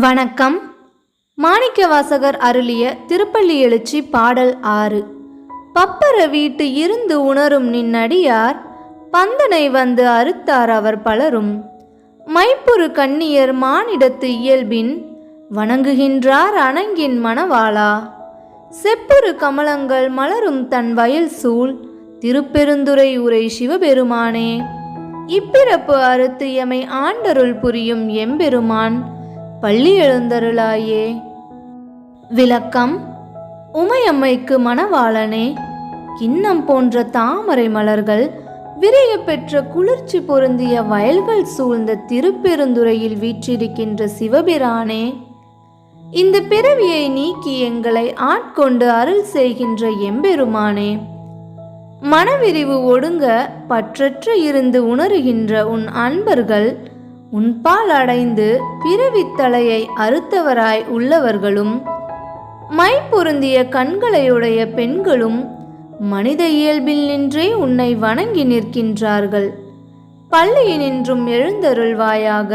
வணக்கம். மாணிக்கவாசகர் அருளிய திருப்பள்ளி எழுச்சி பாடல் ஆறு. பப்பர வீட்டு இருந்து உணரும் நின்னடியார் பந்தனை வந்து அறுத்தார் அவர் பலரும். மைப்புறு கண்ணியர் மானிடத்து இயல்பின் வணங்குகின்றார் அணங்கின் மணவாளா. செப்புறு கமலங்கள் மலரும் தன் வயல் சூழ் திருப்பெருந்துறை உரை சிவபெருமானே. இப்பிறப்பு அறுத்து எமை ஆண்டருள் புரியும் எம்பெருமான் பள்ளி எழுந்தருளாயே. விளக்கம் உமையம்மைக்கு மணவாளனே கிண்ணம் போன்ற தாமரை மலர்கள் விரிய பெற்ற குளிர்ச்சி பொருந்திய வயல்கள் சூழ்ந்த திருப்பெருந்துறையில் வீற்றிருக்கின்ற சிவபிரானே. இந்த பிறவியை நீக்கி எங்களை ஆட்கொண்டு அருள் செய்கின்ற எம்பெருமானே. மனவிரிவு ஒடுங்க பற்றற்று இருந்து உணருகின்ற உன் அன்பர்கள் உன்பால் அடைந்து பிறவித்தலையை அறுத்தவராய் உள்ளவர்களும் மை பொருந்திய கண்களையுடைய பெண்களும் மனித இயல்பில் நின்றே உன்னை வணங்கி நிற்கின்றார்கள். பள்ளியினின்றும் எழுந்தருள்வாயாக.